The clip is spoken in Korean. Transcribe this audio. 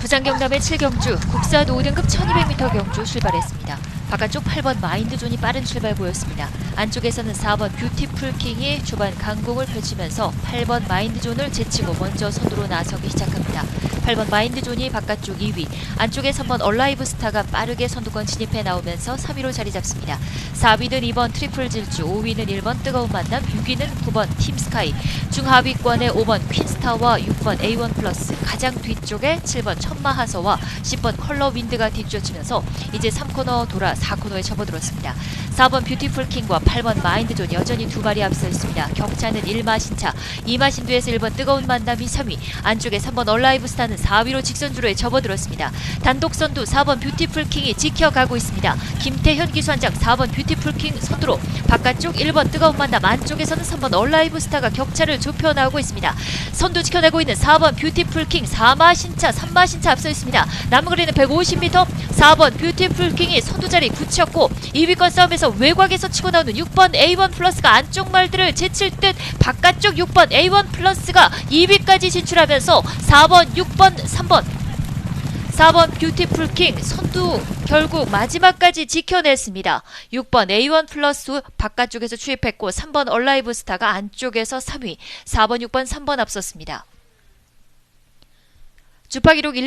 부산 경남의 7경주 국산 5등급 1200m 경주 출발했습니다. 바깥쪽 8번 마인드존이 빠른 출발 보였습니다. 안쪽에서는 4번 뷰티풀킹이 초반 강공을 펼치면서 8번 마인드존을 제치고 먼저 선두로 나서기 시작합니다. 8번 마인드존이 바깥쪽 2위, 안쪽에 3번 얼라이브 스타가 빠르게 선두권 진입해 나오면서 3위로 자리 잡습니다. 4위는 2번 트리플 질주, 5위는 1번 뜨거운 만남, 6위는 9번 팀스카이, 중하위권에 5번 퀸스타와 6번 A1 플러스, 가장 뒤쪽에 7번 천마하서와 10번 컬러 윈드가 뒤쫓으면서 이제 3코너 돌아 4코너에 접어들었습니다. 4번 뷰티풀 킹과 8번 마인드존 여전히 두 발이 앞서 있습니다. 격차는 1마 신차, 2마 신두에서 1번 뜨거운 만남이 3위, 안쪽에 3번 얼라이브 스타는 4위로 직선주로에 접어들었습니다. 단독 선두 4번 뷰티풀 킹이 지켜가고 있습니다. 김태현 기수한장 4번 뷰티풀 킹 선두로 바깥쪽 1번 뜨거운 만남 안쪽에서는 3번 얼라이브 스타가 격차를 좁혀 나오고 있습니다. 선두 지켜내고 있는 4번 뷰티풀 킹 4마 신차 3마 신차 앞서 있습니다. 남은 거리는 150m 4번 뷰티풀 킹이 선두 자리 굳혔고 2위권 싸움에 서 외곽에서 치고 나오는 6번 A1 플러스가 안쪽 말들을 제칠 듯 바깥쪽 6번 A1 플러스가 2위까지 진출하면서 4번 6번 3번 4번 뷰티풀 킹 선두 결국 마지막까지 지켜냈습니다. 6번 A1 플러스 바깥쪽에서 추입했고 3번 얼라이브 스타가 안쪽에서 3위, 4번, 6번, 3번 앞섰습니다. 주파 기록